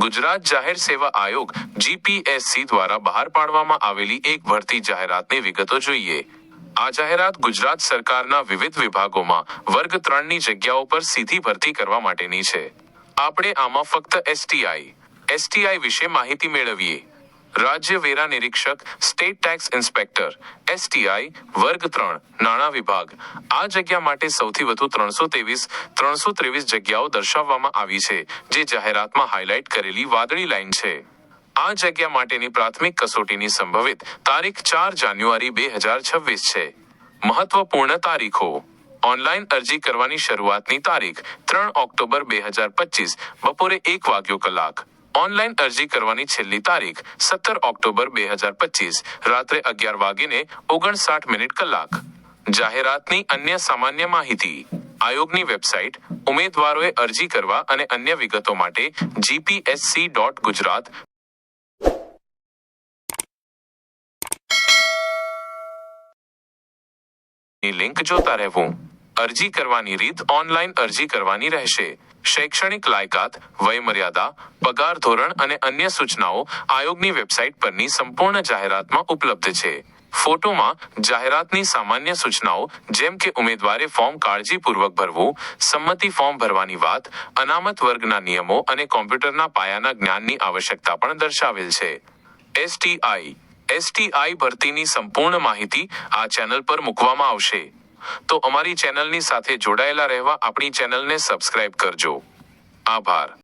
ગુજરાત જાહેર સેવા આયોગ જીપીએસસી દ્વારા બહાર પાડવામાં આવેલી એક ભરતી જાહેરાતની વિગતો જોઈએ. આ જાહેરાત ગુજરાત સરકારના વિવિધ વિભાગોમાં વર્ગ ત્રણની જગ્યાઓ પર સીધી ભરતી કરવા માટેની છે. આપણે આમાં ફક્ત એસટીઆઈ એસટીઆઈ વિશે માહિતી મેળવીએ. રાજ્ય વેરા નિરીક્ષક, સ્ટેટ ટેક્સ ઇન્સ્પેક્ટર એસટીઆઈ વર્ગ ત્રણ, નાણાં વિભાગ. આ જગ્યા માટે સૌથી વધુ ત્રણસો ત્રેવીસ ત્રણસો ત્રેવીસ જગ્યાઓ દર્શાવવામાં આવી છે, જે જાહેરાતમાં હાઇલાઇટ કરેલી વાદળી લાઇન છે. આ જગ્યા માટેની પ્રાથમિક કસોટીની સંભવિત તારીખ ચાર જાન્યુઆરી બે હજાર છવ્વીસ છે. મહત્વપૂર્ણ તારીખો. ઓનલાઈન અરજી કરવાની શરૂઆતની તારીખ ત્રણ ઓક્ટોબર બે હજાર પચીસ, બપોરે એક વાગ્યો કલાક. ઓનલાઈન અરજી કરવાની છેલ્લી તારીખ, સત્તર ઓક્ટોબર બે હજાર પચીસ, રાત્રે અગિયાર વાગીને ઓગણસાઠ મિનિટ કલાક. જાહેરાતની અન્ય સામાન્ય માહિતી. આયોગની વેબસાઇટ, ઉમેદવારોએ અરજી કરવા અને અન્ય વિગતો માટે જીપીએસસી ડોટ ગુજરાત લિંક જોતા રહેવું. અરજી કરવાની રીત ઓનલાઈન અરજી કરવાની રહેશે. શૈક્ષણિક લાયકાત, વયમર્યાદા, પગાર ધોરણ અને અન્ય સૂચનાઓ આયોગની વેબસાઇટ પરની સંપૂર્ણ જાહેરાતમાં ઉપલબ્ધ છે. ફોટોમાં જાહેરાતની સામાન્ય સૂચનાઓ, જેમ કે ઉમેદવારે ફોર્મ કાળજીપૂર્વક ભરવું, સંમતિ ફોર્મ ભરવાની વાત, અનામત વર્ગના નિયમો અને કોમ્પ્યુટરના પાયાના જ્ઞાનની આવશ્યકતા પણ દર્શાવેલ છે. એસટીઆઈ એસટીઆઈ ભરતીની સંપૂર્ણ માહિતી આ ચેનલ પર મૂકવામાં આવશે. તો અમારી ચેનલની સાથે જોડાયેલા રહેવા આપણી ચેનલને સબસ્ક્રાઇબ કરજો. આભાર.